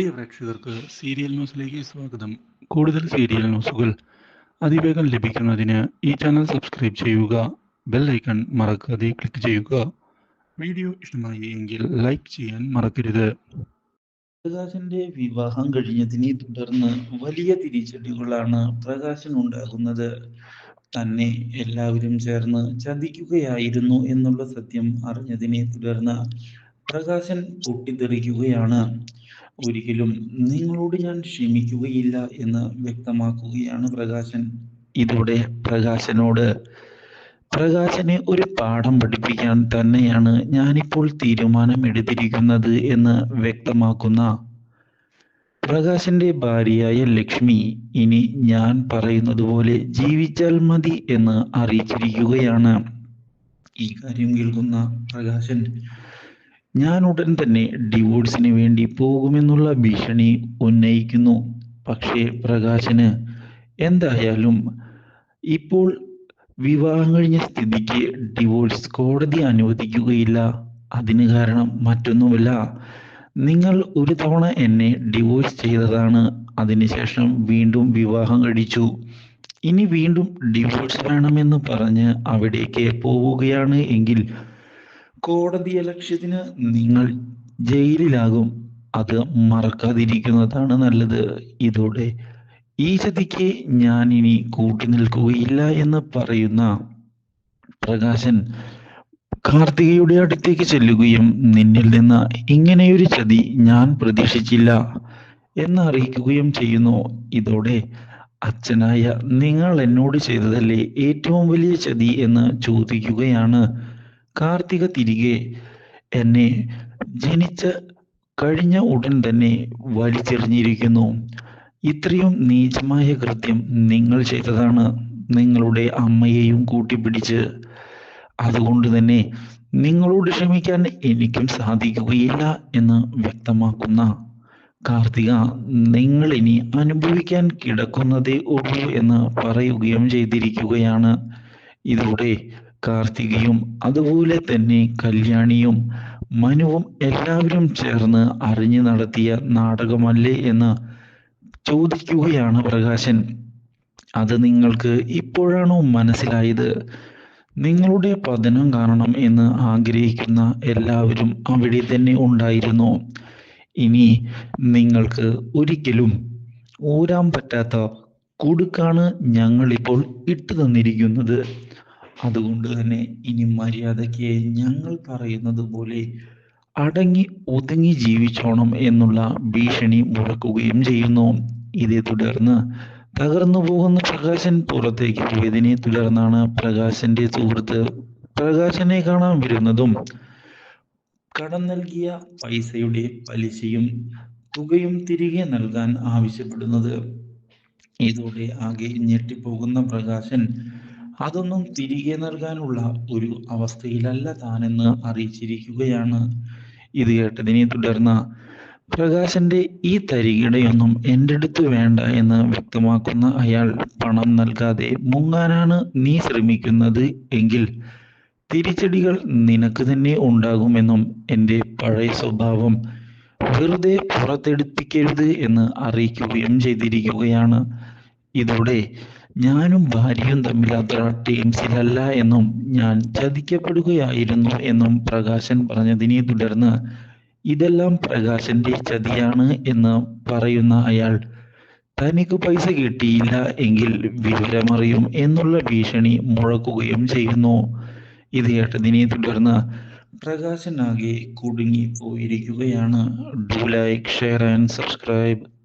പ്രിയ പ്രേക്ഷകർക്ക് സീരിയൽ ന്യൂസിലേക്ക് സ്വാഗതം. കൂടുതൽ സീരിയൽ ന്യൂസുകൾ അതിവേഗം ലഭിക്കുന്നതിന് ഈ ചാനൽ സബ്സ്ക്രൈബ് ചെയ്യുക ബെൽ ഐക്കൺ മറക്കാതെ ക്ലിക്ക് ചെയ്യുക. വീഡിയോ ഇഷ്ടമായി എങ്കിൽ ലൈക്ക് ചെയ്യാൻ മറക്കരുത്. പ്രകാശന്റെ വിവാഹം കഴിഞ്ഞതിനെ തുടർന്ന് വലിയ തിരിച്ചടികളാണ് പ്രകാശൻ ഉണ്ടാകുന്നത്. തന്നെ എല്ലാവരും ചേർന്ന് ചതിക്കുകയായിരുന്നു എന്നുള്ള സത്യം അറിഞ്ഞതിനെ തുടർന്ന് പ്രകാശൻ പൊട്ടിത്തെറിക്കുകയാണ്. ഒരിക്കലും നിങ്ങളോട് ഞാൻ ക്ഷമിക്കുകയില്ല എന്ന് വ്യക്തമാക്കുകയാണ് പ്രകാശൻ. ഇതോടെ പ്രകാശനോട് പ്രകാശനെ ഒരു പാഠം പഠിപ്പിക്കാൻ തന്നെയാണ് ഞാനിപ്പോൾ തീരുമാനമെടുത്തിരിക്കുന്നത് എന്ന് വ്യക്തമാക്കുന്ന പ്രകാശന്റെ ഭാര്യയായ ലക്ഷ്മി ഇനി ഞാൻ പറയുന്നത് പോലെ ജീവിച്ചാൽ മതി എന്ന് അറിയിച്ചിരിക്കുകയാണ്. ഈ കാര്യം കേൾക്കുന്ന പ്രകാശൻ ഞാൻ ഉടൻ തന്നെ ഡിവോഴ്സിന് വേണ്ടി പോകുമെന്നുള്ള ഭീഷണി ഉന്നയിക്കുന്നു. പക്ഷേ പ്രകാശന് എന്തായാലും ഇപ്പോൾ വിവാഹം കഴിഞ്ഞ സ്ഥിതിക്ക് ഡിവോഴ്സ് കോടതി അനുവദിക്കുകയില്ല. അതിന് കാരണം മറ്റൊന്നുമല്ല. നിങ്ങൾ ഒരു തവണ എന്നെ ഡിവോഴ്സ് ചെയ്തതാണ്. അതിനുശേഷം വീണ്ടും വിവാഹം കഴിച്ചു. ഇനി വീണ്ടും ഡിവോഴ്സ് വേണമെന്ന് പറഞ്ഞ് അവിടേക്ക് പോവുകയാണ് എങ്കിൽ കോടതി ലക്ഷ്യത്തിന് നിങ്ങൾ ജയിലിലാകും. അത് മറക്കാതിരിക്കുന്നതാണ് നല്ലത്. ഇതോടെ ഈ ചതിക്ക് ഞാൻ ഇനി കൂട്ടി നിൽക്കുകയില്ല എന്ന് പറയുന്ന പ്രകാശൻ കാർത്തികയുടെ അടുത്തേക്ക് ചെല്ലുകയും നിന്നിൽ നിന്ന് ഇങ്ങനെയൊരു ചതി ഞാൻ പ്രതീക്ഷിച്ചില്ല എന്ന് അറിയിക്കുകയും ചെയ്യുന്നു. ഇതോടെ അച്ഛനായ നിങ്ങൾ എന്നോട് ചെയ്തതല്ലേ ഏറ്റവും വലിയ ചതി എന്ന് ചോദിക്കുകയാണ് കാർത്തിക തിരികെ എന്നെ ജനിച്ച കഴിഞ്ഞ ഉടൻ തന്നെ വലിച്ചെറിഞ്ഞിരിക്കുന്നു. ഇത്രയും നീചമായ കൃത്യം നിങ്ങൾ ചെയ്തതാണ് നിങ്ങളുടെ അമ്മയെയും കൂട്ടിപ്പിടിച്ച്. അതുകൊണ്ട് തന്നെ നിങ്ങളോട് ക്ഷമിക്കാൻ എനിക്കും സാധിക്കുകയില്ല എന്ന് വ്യക്തമാക്കുന്ന കാർത്തിക നിങ്ങൾ ഇനി അനുഭവിക്കാൻ കിടക്കുന്നതേ ഉള്ളൂ എന്ന് പറയുകയും ചെയ്തിരിക്കുകയാണ്. ഇതോടെ കാർത്തികയും അതുപോലെ തന്നെ കല്യാണിയും മനുവും എല്ലാവരും ചേർന്ന് അറിഞ്ഞു നടത്തിയ നാടകമല്ലേ എന്ന് ചോദിക്കുകയാണ് പ്രകാശൻ. അത് നിങ്ങൾക്ക് ഇപ്പോഴാണോ മനസ്സിലായത്? നിങ്ങളുടെ പതനം കാണണം എന്ന് ആഗ്രഹിക്കുന്ന എല്ലാവരും അവിടെ തന്നെ ഉണ്ടായിരുന്നു. ഇനി നിങ്ങൾക്ക് ഒരിക്കലും ഊരാൻ പറ്റാത്ത കുടുക്കാണ് ഞങ്ങളിപ്പോൾ ഇട്ടു തന്നിരിക്കുന്നത്. അതുകൊണ്ട് തന്നെ ഇനി മര്യാദയ്ക്ക് ഞങ്ങൾ പറയുന്നത് പോലെ അടങ്ങി ഒതുങ്ങി ജീവിച്ചോണം എന്നുള്ള ഭീഷണി മുഴക്കുകയും ചെയ്യുന്നു. ഇതേ തുടർന്ന് തകർന്നു പോകുന്ന പ്രകാശൻ പുറത്തേക്ക് പോയതിനെ തുടർന്നാണ് പ്രകാശന്റെ സുഹൃത്ത് പ്രകാശനെ കാണാൻ വരുന്നതും കടം നൽകിയ പൈസയുടെ പലിശയും തുകയും തിരികെ നൽകാൻ ആവശ്യപ്പെടുന്നത്. ഇതോടെ ആകെ ഞെട്ടിപ്പോകുന്ന പ്രകാശൻ അതൊന്നും തിരികെ നൽകാനുള്ള ഒരു അവസ്ഥയിലല്ല താനെന്ന് അറിയിച്ചിരിക്കുകയാണ്. ഇത് കേട്ടതിനെ തുടർന്ന് പ്രകാശന്റെ ഈ തരികിടയൊന്നും എന്റെ അടുത്ത് വേണ്ട എന്ന് വ്യക്തമാക്കുന്ന അയാൾ പണം നൽകാതെ മുങ്ങാനാണ് നീ ശ്രമിക്കുന്നത് എങ്കിൽ തിരിച്ചടികൾ നിനക്ക് തന്നെ ഉണ്ടാകുമെന്നും എന്റെ പഴയ സ്വഭാവം വെറുതെ പുറത്തെടുപ്പിക്കരുത് എന്ന് അറിയിക്കുകയും ചെയ്തിരിക്കുകയാണ്. ഇതോടെ ഞാനും ഭാര്യയും തമ്മിൽ അത്ര ടീംസിലല്ല എന്നും ഞാൻ ചതിക്കപ്പെടുകയായിരുന്നു എന്നും പ്രകാശൻ പറഞ്ഞതിനെ തുടർന്ന് ഇതെല്ലാം പ്രകാശന്റെ ചതിയാണ് എന്ന് പറയുന്ന അയാൾ തനിക്ക് പൈസ കിട്ടിയില്ല എങ്കിൽ വിവരമറിയും എന്നുള്ള ഭീഷണി മുഴക്കുകയും ചെയ്യുന്നു. ഇത് കേട്ടതിനെ തുടർന്ന് പ്രകാശനാകെ കുടുങ്ങി പോയിരിക്കുകയാണ് do like share and subscribe